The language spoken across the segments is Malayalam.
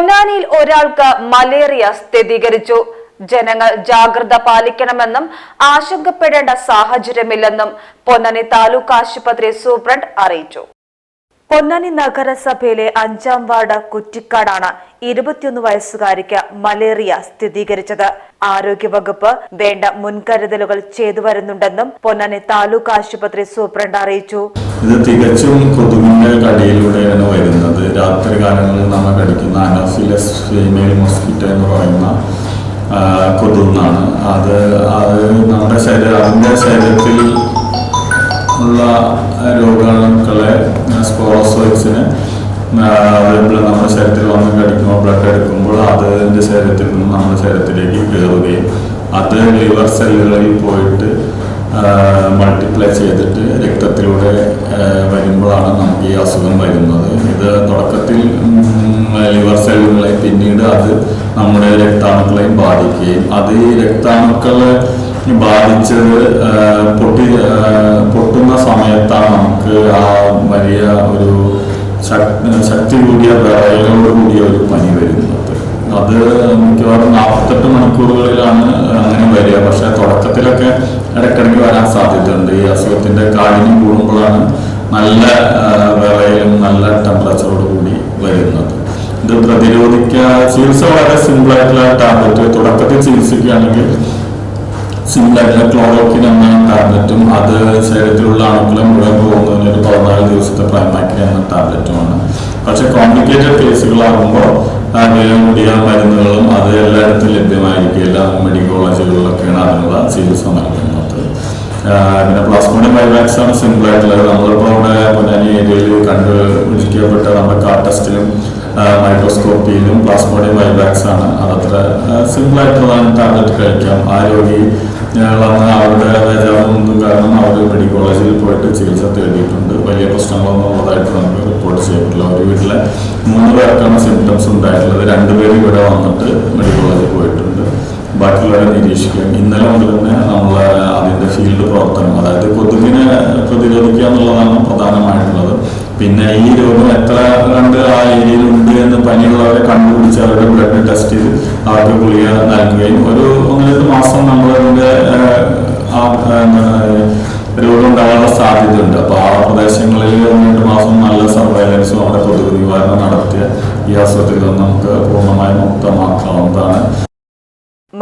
പൊന്നാനിയിൽ ഒരാൾക്ക് മലേറിയ സ്ഥിരീകരിച്ചു. ജനങ്ങൾ ജാഗ്രത പാലിക്കണമെന്നും ആശങ്കപ്പെടേണ്ട സാഹചര്യമില്ലെന്നും പൊന്നാനി താലൂക്ക് ആശുപത്രി സൂപ്രണ്ട് അറിയിച്ചു. പൊന്നാനി നഗരസഭയിലെ അഞ്ചാം വാർഡ് കുറ്റിക്കാടാണ് ഇരുപത്തിയൊന്ന് വയസ്സുകാരിക്ക് മലേറിയ സ്ഥിരീകരിച്ചത്. ആരോഗ്യവകുപ്പ് വേണ്ട മുൻകരുതലുകൾ ചെയ്തു വരുന്നുണ്ടെന്നും പൊന്നാനി താലൂക്ക് ആശുപത്രി സൂപ്രണ്ട് അറിയിച്ചു. ഇത് തികച്ചും കൊതുകിന്റെ കടിയിലൂടെയാണ് വരുന്നത്. രാത്രി കാലങ്ങളിൽ നമ്മൾ കടിക്കുന്ന അനോഫിലസ് ഫീമെയിൽ മോസ്കിറ്റോ എന്ന് പറയുന്ന കൊതുകാണ് അത് അത് നമ്മുടെ ശരീരം അതിന്റെ ശരീരത്തിൽ ഉള്ള രോഗാണുക്കളെ അതേപോലെ നമ്മുടെ ശരീരത്തിൽ വന്ന് കടിക്കുമ്പോൾ ബ്ലഡ് എടുക്കുമ്പോൾ അതിന്റെ ശരീരത്തിൽ നിന്ന് നമ്മുടെ ശരീരത്തിലേക്ക് കയറുകയും അത് ലിവർ സെല്ലുകളിൽ പോയിട്ട് മൾട്ടിപ്ലൈ ചെയ്തിട്ട് രക്തത്തിലൂടെ വരുമ്പോഴാണ് നമുക്ക് ഈ അസുഖം വരുന്നത്. ഇത് തുടക്കത്തിൽ ലിവർ സെല്ലുകളെ പിന്നീട് അത് നമ്മുടെ രക്താണുക്കളെയും ബാധിക്കുകയും അത് ഈ രക്താണുക്കളെ ബാധിച്ചത് പൊട്ടി പൊട്ടുന്ന സമയത്താണ് നമുക്ക് ആ വലിയ ഒരു ശക്- ശക്തി കൂടിയ വിറയലോട് കൂടിയ ഒരു പനി വരുന്നത്. അത് മിക്കവാറും നാൽപ്പത്തെട്ട് മണിക്കൂറുകളിലാണ് അങ്ങനെ വരിക. പക്ഷെ തുടക്കത്തിലൊക്കെ വരാൻ സാധ്യതയുണ്ട്. ഈ അസുഖത്തിന്റെ കാഠിന്യം കൂടുമ്പോഴാണ് നല്ല വിളയിലും നല്ല ടെമ്പറേച്ചറോട് കൂടി വരുന്നത്. ഇത് പ്രതിരോധിക്കാൻ ചികിത്സ വളരെ സിമ്പിൾ ആയിട്ടുള്ള ടാബ്ലറ്റ് തുടക്കത്തിൽ ചികിത്സിക്കുകയാണെങ്കിൽ സിമ്പിൾ ആയിട്ടുള്ള ക്ലോറോക്കിൻ എന്ന ടാബ്ലറ്റും അത് ശരീരത്തിലുള്ള അണുക്കളെ മുഴുവൻ പോകുന്നതിന് ഒരു പതിനാല് ദിവസത്തെ പ്രായമാക്കി എന്ന ടാബ്ലറ്റുമാണ് പക്ഷെ കോംപ്ലിക്കേറ്റഡ് കേസുകളാകുമ്പോൾ വില കൂടിയ മരുന്നുകളും അത് എല്ലായിടത്തും ലഭ്യമായിരിക്കില്ല മെഡിക്കൽ കോളേജുകളിലൊക്കെയാണ് അതിനുള്ള ചികിത്സ നൽകുന്നത്. പിന്നെ പ്ലാസ്മോഡിയം വൈവാക്സ് ആണ് സിമ്പിൾ ആയിട്ടുള്ളത്. നമ്മളിപ്പോൾ നമ്മുടെ പൊന്നാനി ഏരിയയിൽ കണ്ട് വിളിക്കപ്പെട്ട നമ്മുടെ കാർ ടെസ്റ്റിലും മൈക്രോസ്കോപ്പിയിലും പ്ലാസ്മോഡിയം വൈവാക്സ് ആണ്. അതത്ര സിമ്പിൾ ആയിട്ടുള്ളതാണ് ടാബ്ലറ്റ് കഴിക്കാം ആ രോഗി വന്ന് അവരുടെ വേജാറൊന്നും കാരണം അവർ മെഡിക്കൽ കോളേജിൽ പോയിട്ട് ചികിത്സ തേടിയിട്ടുണ്ട്. വലിയ പ്രശ്നങ്ങളൊന്നും ഉള്ളതായിട്ട് നമുക്ക് റിപ്പോർട്ട് ചെയ്തിട്ടില്ല ഒരു വീട്ടിലെ മൂന്ന് പേർക്കാണ് സിംറ്റംസ് ഉണ്ടായിട്ടുള്ളത്. രണ്ടുപേരും ഇവിടെ വന്നിട്ട് മെഡിക്കൽ ബാക്കിയുള്ളവരെ നിരീക്ഷിക്കുക. ഇന്നലെ മുതൽ തന്നെ നമ്മൾ അതിന്റെ ഫീൽഡ് പ്രവർത്തനം അതായത് കൊതുകിനെ പ്രതിരോധിക്കുക എന്നുള്ളതാണ് പ്രധാനമായിട്ടുള്ളത്. പിന്നെ ഈ രോഗം എത്ര കണ്ട് ആ ഏരിയയിൽ ഉണ്ട് എന്ന് പനിയുള്ളവരെ കണ്ടുപിടിച്ച് അവരുടെ ബ്ലഡ് ടെസ്റ്റ് ചെയ്ത് അവർക്ക് ഗുളിക നൽകുകയും ഒരു ഒന്ന് മാസം നമ്മൾ എന്താണ് രോഗം ഉണ്ടാകാനുള്ള സാധ്യതയുണ്ട്. അപ്പൊ ആ പ്രദേശങ്ങളിൽ ഒന്ന് മാസം നല്ല സർവൈലൻസും അവിടെ കൊതുക് നിവാരണം നടത്തിയ ഈ അസുഖത്തിൽ നിന്ന് നമുക്ക് പൂർണമായും മുക്തമാക്കാവുന്നതാണ്.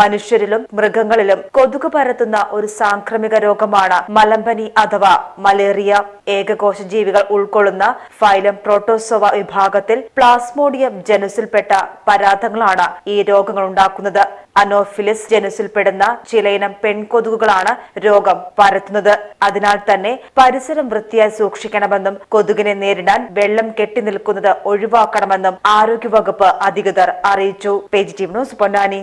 മനുഷ്യരിലും മൃഗങ്ങളിലും കൊതുക് പരത്തുന്ന ഒരു സാംക്രമിക രോഗമാണ് മലമ്പനി അഥവാ മലേറിയ. ഏകകോശ ജീവികൾ ഉൾക്കൊള്ളുന്ന ഫൈലം പ്രോട്ടോസോവ വിഭാഗത്തിൽ പ്ലാസ്മോഡിയം ജനുസിൽപ്പെട്ട പരാതങ്ങളാണ് ഈ രോഗങ്ങൾ ഉണ്ടാക്കുന്നത്. അനോഫിലിസ് ജനുസിൽപ്പെടുന്ന ചിലയിനം പെൺകൊതുകുകളാണ് രോഗം പരത്തുന്നത്. അതിനാൽ തന്നെ പരിസരം വൃത്തിയായി സൂക്ഷിക്കണമെന്നും കൊതുകിനെ നേരിടാൻ വെള്ളം കെട്ടി നിൽക്കുന്നത് ഒഴിവാക്കണമെന്നും ആരോഗ്യവകുപ്പ് അധികൃതർ അറിയിച്ചു. Page news Ponnani.